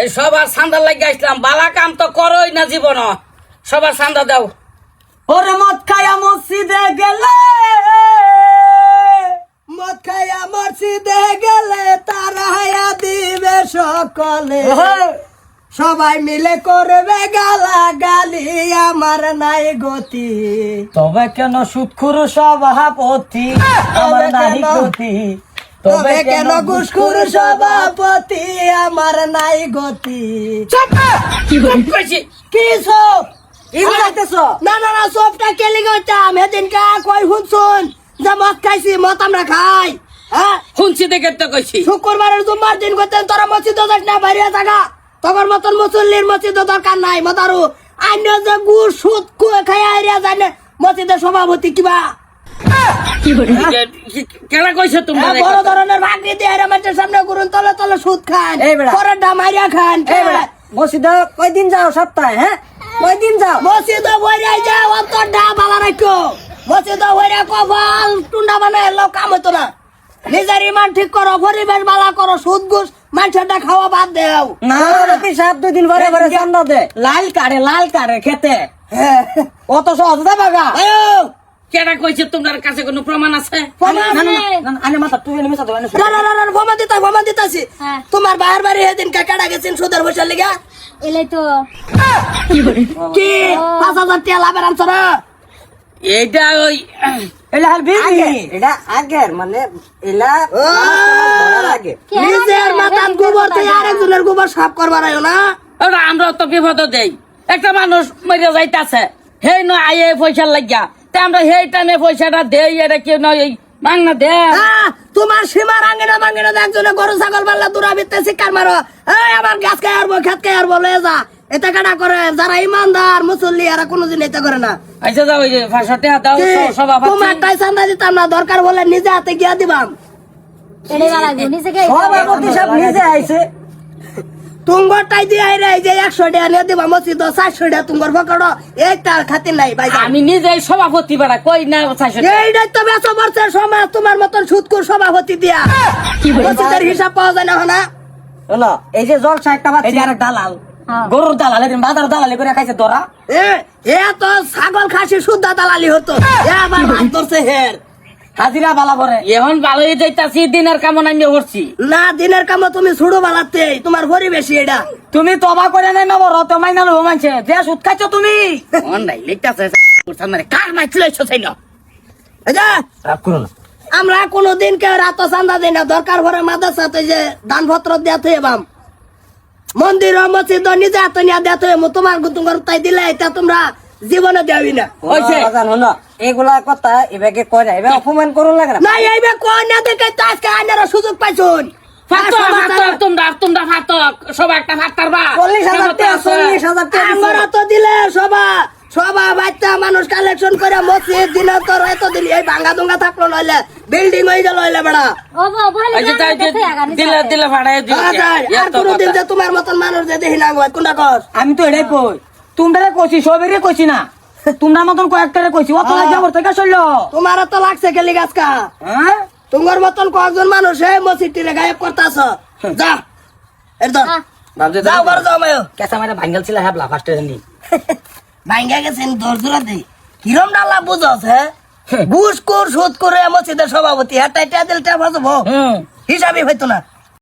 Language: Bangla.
এই সবার সান্দা লাগিয়ে আসলাম। বালা কাম তো করোই না জীবন সবার সান্দা দাও। ওরে মদ খায়া মসজিদে গেলে মদ খায়া মসজিদে গেলে তারা হায়া দিবে সকলে। সবাই মিলে করবে গালা গালি আমার নাই গতি। তবে কেন সুৎখুর সভাপতি আমার তবে নাহি কেন? গতি? তবে কেন ঘুষখুর সভাপতি আমার নাই গতি? কি সব না না না সবটা কেলি গইতাম সেদিনকা কই শুনছুন? যে মদ খাইছি মদ আমরা খাই। হ্যাঁ? শুনছি দেখে তো কইছি। শুক্রবারের জুম্মার দিন করতেন তোরা মসজিদ যাস না বাইরে থাকা। তখন মতন মুসল্লির মসজিদ দরকার নাই মতারু আন্য যে গুড় সুদ খাই আইরিয়া যায় না মসজিদের সভাপতি কিবা? কেনা কইছো তোমরা হ্যাঁ, বড় ধরনের দিয়ে সামনে তলে তলে সুদ খান এই বেড়া। পরের দাম আইরিয়া খান মসজিদে কয়দিন যাও সপ্তাহে হ্যাঁ? কয়দিন যাও? মসজিদ বইরা যায় অন্তর ডা বালা রাখো। মসজিদ বইরা কপাল টুন্ডা বানায় লোক কাম হতো না। নিজের ইমান ঠিক করো পরিবেশ বালা করো সুদ ঘুষ মানুষটা খাওয়া বাদ দেও। না রাতি সাত দুই দিন পরে পরে চান্দা দে লাল কারে লাল কারে খেতে। হ্যাঁ। অত সহজ দে বাগা কেনা কইছে তোমার কাছে কোনো প্রমাণ আছে? প্রমাণ দিতা দিতাছি হ্যাঁ। তোমার বাহার বাড়ি সেদিন কাকাটা গেছেন সুদের বসার লিগা? এলাই তো। কি? পাঁচ হাজার টিয়া লাভের আনছো না এইটা ওই এটা মানে আমরা তো বিপদ দেই। একটা মানুষ মরে যাইতাছে। হেই ন আয়ে পয়সা লাগিয়া। তা আমরা টানে পয়সাটা দেই এটা কেউ নয় এই মাংনা দে তোমার সীমার আঙ্গিনা মাঙ্গিনা একজনে গরু ছাগল পাল্লা দূরা বিত্তে শিকার মারো। এই আমার গাছ খাই আরবো খেত খাই আরবো লয়ে যা। এটা কাটা করে যারা ইমানদার মুসল্লি এরা কোনোদিন এটা করে না। আইসা যাও ওই যে ফাঁসাতে দাও কি? সভা তোমার টাই চান্দা দিতাম না দরকার বলে নিজে হাতে গিয়া দিবাম। সভাপতি সব নিজে আইছে। তুঙ্গর টাই দিয়ে আইরে এই যে একশো টাকা নিয়ে দিবা মসজিদ চারশো টাকা তুঙ্গর পকড়ো এইটার খাতির নাই ভাই আমি নিজেই সভাপতি বেড়া কই না চাইছো এইটাই তো বেশ বছর সমাজ তোমার মতন সুৎকুর সভাপতি দিয়া। মসজিদের হিসাব পাওয়া যায় না না হলো এই যে জলসা একটা বাচ্চা যে আরেক দালাল। হ্যাঁ। গরুর দালাল বাজার দালালি করে খাইছে তোরা। এ এ তো ছাগল খাসি শুদ্ধ দালালি হতো। এ আবার ভাত ধরছে হের। হাজিরা বালা করে। এখন ভালোই যাইতাছি দিনের কামনা আমি করছি না দিনের কাম তুমি ছুড়ো বালাতে তোমার পরিবেশই এটা। তুমি তবা করে নাই নবর তো মাইনা লো মানছে যে সুদ খাইছো তুমি। অন নাই লিখতাছে মানে কার মাছ লইছো তাই না? এই রাগ করো না। আমরা কোনোদিন কেউ রাত চান্দা দিই না দরকার ভরে মাদ্রাসাতে যে দান পত্র দেয়া থয়ে বাম। মন্দির ও মসজিদ নিজে হাতে নিয়ে দেয়া থয়ে তোমার তোমার তাই দিলে এটা তোমরা জীবনে দেওয়াই না। হইছে? বাজান হলো এগুলা কথা এবারে কয় না? এবার অপমান করুন লাগে না? না কোন না দেখে তো আজকে আইনারা সুযোগ পাইছুন। মানুষ কালেকশন করে মসজিদ দিলে তো এত দিন এই ভাঙ্গা দুঙ্গা থাকল নইলে বিল্ডিং হয়ে গেল হইলে বেড়া। যে দিলে দিলে ভাড়ায় দিলে আ যায়, আর কোনোদিন যে তোমার মতন মানুষ যে দেখি না গো, কোনটা কস? আমি তো এটাই কই। তোমরা কইছি সবেরে কইছি না। তোমরা মতন কয়েকটারে কইছি। অত লাগে আমার থেকে চলল। তোমার তো লাগছে গেলি গাছকা হ্যাঁ? তোমার মতন কয়েকজন মানুষ এই মসজিদটিরে গায়েব করতাছ। যা একদম ভাবছে যাও ঘর যাও। মায়ো। কেসা মারে ভাঙ্গেল ছিল হ্যাবলা ফার্স্টে জানি ভাঙ্গা গেছেন দর দূরাতে কিরম ডালা বুঝস হ্যাঁ? ঘুষ কর সুদ করে মসজিদের সভাপতি হ্যাঁ টাইটা দিল টাকা হুম। হিসাবই হইতো না।